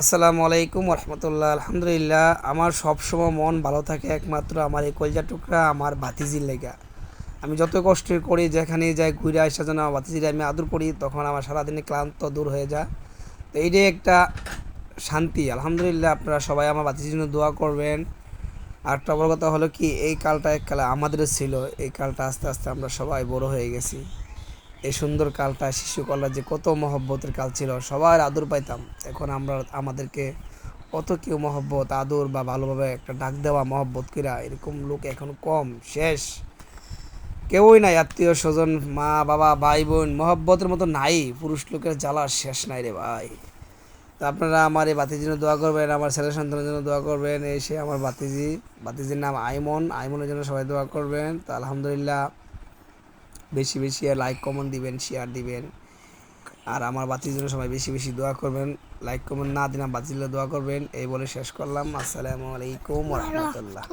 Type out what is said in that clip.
আসসালামু আলাইকুম রহমতুল্লাহ আলহামদুলিল্লাহ। আমার সবসময় মন ভালো থাকে একমাত্র আমার এই কলজা টুকরা, আমার বাতিজির লেগা। আমি যত কষ্ট করি, যেখানে যাই ঘুরে আসা যেন আমার বাতিজির আমি আদর করি, তখন আমার সারাদিনে ক্লান্ত দূর হয়ে যায়। তো এইটাই একটা শান্তি। আলহামদুলিল্লাহ, আপনারা সবাই আমার বাতিজির জন্য দোয়া করবেন। আর বড় কথা হলো কি, এই কালটা এক কালে আমাদেরও ছিল। এই কালটা আস্তে আস্তে আমরা সবাই বড় হয়ে গেছি। এই সুন্দর কালটা, শিশুকালটা যে কত মহব্বতের কাল ছিল, সবার আদর পাইতাম। এখন আমরা আমাদেরকে অত কেউ মহব্বত, আদর বা ভালোভাবে একটা ডাক দেওয়া মহব্বত কিরা, এরকম লোক এখন কম, শেষ। কেউই নাই, আত্মীয় স্বজন, মা, বাবা, ভাই, বোন, মহব্বতের মতো নাই, পুরুষ লোকের জ্বালা শেষ নাই রে ভাই। তো আপনারা আমার এই বাতির জন্য দোয়া করবেন, আমার ছেলে সন্তানের জন্য দোয়া করবেন এসে আমার বাতিজি, বাতিজির নাম আইমন, আইমনের জন্য সবাই দোয়া করবেন। তো আলহামদুলিল্লাহ বেশি বেশি লাইক কমেন্ট দিবেন শেয়ার দিবেন। আর আমার বাতির জন্য সবাই বেশি বেশি দোয়া করবেন। লাইক কমেন্ট না দিন বাতিল দোয়া করবেন। এই বলে শেষ করলাম। আসসালামু আলাইকুম রহমতুল্লাহ।